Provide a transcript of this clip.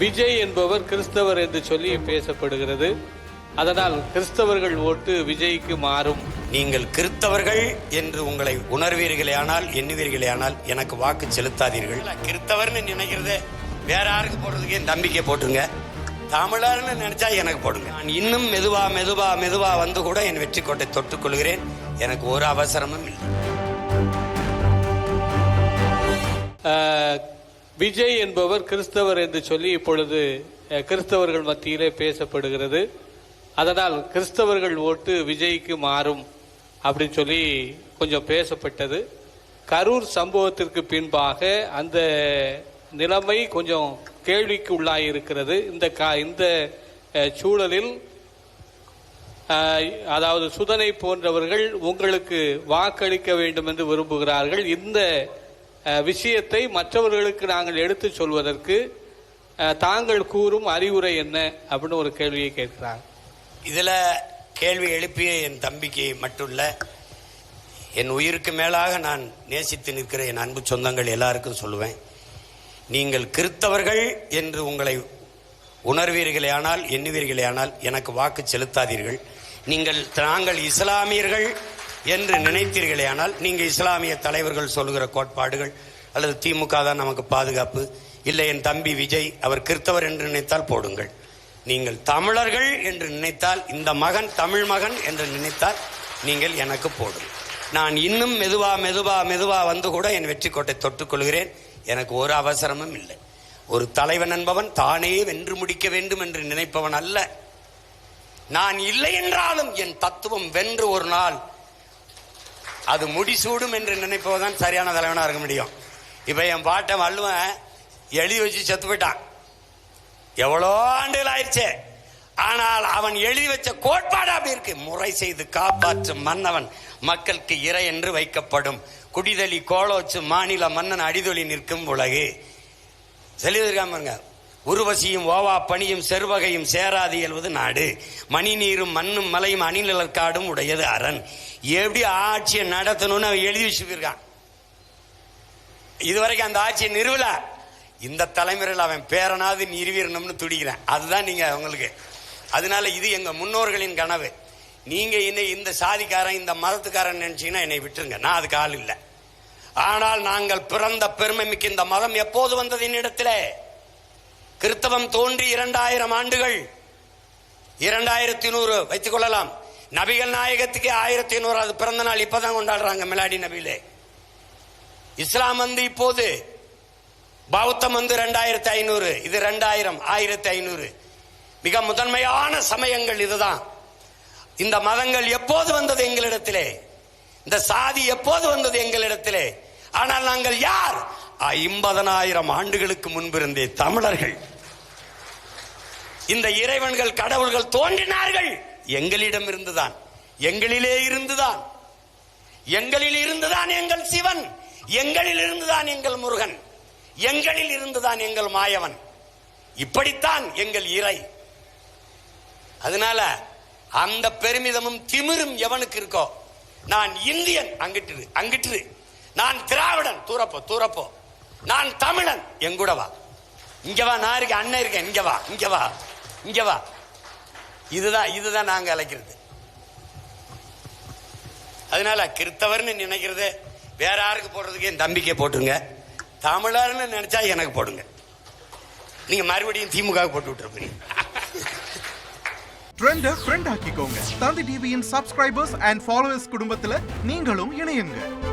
விஜய் என்பவர் கிறிஸ்தவர் என்று சொல்லி பேசப்படுகிறது. அதனால் கிறிஸ்தவர்கள் ஓட்டு விஜய்க்கு மாறும். நீங்கள் கிறித்தவர்கள் என்று உங்களை உணர்வீர்களே ஆனால் எண்ணுவீர்களே ஆனால் எனக்கு வாக்கு செலுத்தாதீர்கள். கிறித்தவர்னு நினைக்கிறது வேற யாருக்கு போடுறதுக்கு என் நம்பிக்கை போட்டுருங்க. தமிழர்னு நினைச்சா எனக்கு போடுங்க. நான் இன்னும் மெதுவா மெதுவா மெதுவா வந்து கூட என் வெற்றி கோட்டை தொட்டுக் கொள்கிறேன். எனக்கு ஒரு அவசரமும் இல்லை. விஜய் என்பவர் கிறிஸ்தவர் என்று சொல்லி இப்பொழுது கிறிஸ்தவர்கள் மத்தியிலே பேசப்படுகிறது. அதனால் கிறிஸ்தவர்கள் ஓட்டு விஜய்க்கு மாறும் அப்படின்னு சொல்லி கொஞ்சம் பேசப்பட்டது. கரூர் சம்பவத்திற்கு பின்பாக அந்த நிலைமை கொஞ்சம் கேள்விக்கு உள்ளாயிருக்கிறது. இந்த கா இந்த சூழலில் அதாவது சுதனை போன்றவர்கள் உங்களுக்கு வாக்களிக்க வேண்டும் என்று விரும்புகிறார்கள். இந்த விஷயத்தை மற்றவர்களுக்கு நாங்கள் எடுத்துச் சொல்வதற்கு தாங்கள் கூறும் அறிவுரை என்ன அப்படின்னு ஒரு கேள்வியை கேட்கிறார். இதில் கேள்வி எழுப்பிய என் தம்பிக்கு மட்டும் இல்லை என் உயிருக்கு மேலாக நான் நேசித்து நிற்கிற என் அன்பு சொந்தங்கள் எல்லாருக்கும் சொல்லுவேன். நீங்கள் கிறித்தவர்கள் என்று உங்களை உணர்வீர்களே ஆனால் எண்ணுவீர்களே ஆனால் எனக்கு வாக்கு செலுத்தாதீர்கள். நீங்கள் நாங்கள் இஸ்லாமியர்கள் என்று நினைத்தீர்களே ஆனால் நீங்க இஸ்லாமிய தலைவர்கள் சொல்லுகிற கோட்பாடுகள் அல்லது திமுக தான் நமக்கு பாதுகாப்பு இல்லை என் தம்பி விஜய் அவர் கிறித்தவர் என்று நினைத்தால் போடுங்கள். நீங்கள் தமிழர்கள் என்று நினைத்தால் இந்த மகன் தமிழ் மகன் என்று நினைத்தால் நீங்கள் எனக்கு போடுங்கள். நான் இன்னும் மெதுவா மெதுவா மெதுவா வந்து கூட என் வெற்றி கோட்டை தொட்டுக்கொள்கிறேன் எனக்கு ஒரு அவசரமும் இல்லை. ஒரு தலைவன் என்பவன் தானே வென்று முடிக்க வேண்டும் என்று நினைப்பவன் அல்ல. நான் இல்லை என்றாலும் என் தத்துவம் வென்று ஒரு நாள் அது முடிசூடும் என்று நினைப்பதுதான் சரியான தலைவனா இருக்க முடியும். இப்ப என் பாட்டை வள்ளுவன் எழுதி வச்சு செத்து போயிட்டான். எவ்வளோ ஆண்டுகள் ஆயிடுச்சு. ஆனால் அவன் எழுதி வச்ச கோட்பாடு அப்படி இருக்கு. முறை செய்து காப்பாற்றும் மன்னவன் மக்களுக்கு இறை என்று வைக்கப்படும். குடிதலி கோலோச்சு மாநில மன்னன் அடிதொலி நிற்கும் உலகு. சொல்லி பாருங்க. உருவசியும் ஓவா பணியும் செருவகையும் சேராது எழுவது நாடு. மணி நீரும் மண்ணும் மலையும் அணிநிலற்காடும் உடையது அரண். எப்படி ஆட்சியை நடத்தணும்னு அவன் எழுதி வச்சுருக்கான் இதுவரைக்கும் அந்த ஆட்சியை நிறுவல. இந்த தலைமுறையில் அவன் பேரனாவது நிறுவிடணும்னு துடிக்கிறேன். அதுதான் நீங்கள் உங்களுக்கு அதனால இது எங்கள் முன்னோர்களின் கனவு. நீங்கள் இன்னும் இந்த சாதிக்காரன் இந்த மதத்துக்காரன் நினச்சிங்கன்னா என்னை விட்டுருங்க. நான் அதுக்கு ஆள் இல்லை. ஆனால் நாங்கள் பிறந்த பெருமை மிக்க இந்த மதம் எப்போது வந்தது என்னிடத்திலே? கிறித்தவம் தோன்றி இரண்டாயிரம் ஆண்டுகள். இரண்டாயிரத்தி நூறு வைத்துக் கொள்ளலாம். நபிகள் நாயகத்துக்கு ஆயிரத்தி ஐநூறாவது பிறந்த நாள். இப்பதான் கொண்டாடுறாங்க மிலாடி நபியிலே. இஸ்லாம் வந்து இப்போது பௌத்தம் வந்து ரெண்டாயிரத்தி ஐநூறு இது ரெண்டாயிரம் ஆயிரத்தி ஐநூறு. மிக முதன்மையான சமயங்கள் இதுதான். இந்த மதங்கள் எப்போது வந்தது எங்களிடத்திலே? இந்த சாதி எப்போது வந்தது எங்களிடத்திலே? ஆனால் நாங்கள் யார்? ஐம்பதனாயிரம் ஆண்டுகளுக்கு முன்பிருந்தே தமிழர்கள் இந்த இறைவன்கள் கடவுள்கள் தோன்றினார்கள். எங்களிடம் இருந்துதான் எங்களிலே இருந்துதான் எங்களில் இருந்துதான் எங்கள் சிவன் எங்களில் இருந்துதான் எங்கள் முருகன் எங்களில் இருந்துதான் எங்கள் மாயவன். இப்படித்தான் எங்கள் இறை. அதனால அந்த பெருமிதமும் திமிரும் எவனுக்கு இருக்கோ நான் இந்தியன் அங்கிட்டு அங்கிட்டு நான் திராவிடன் தூரப்போ தூரப்போ. நான் தமிழன். எங்கூட வா. இங்க வா நான் இருக்கேன் அண்ணன் இருக்கேன். இங்க வா இங்க வா இங்க வா. இதுதான் இதுதான் நாங்க அழைக்கிறது. அதனால கிறித்தவர்னு நினைக்கிறது வேற யாருக்கு போடுறதுக்கு என் தம்பிக்கை போட்டுருங்க. தமிழர்னு நினைச்சா எனக்கு போடுங்க. நீங்க மறுபடியும் திமுக போட்டு விட்டுருப்பீங்க. ட்ரெண்ட ஃப்ரெண்ட் ஆக்கிக்கோங்க. தந்தி டிவியின் சப்ஸ்கிரைபர்ஸ் அண்ட் ஃபாலோவர்ஸ் குடும்பத்துல நீங்களும் இணையுங்க.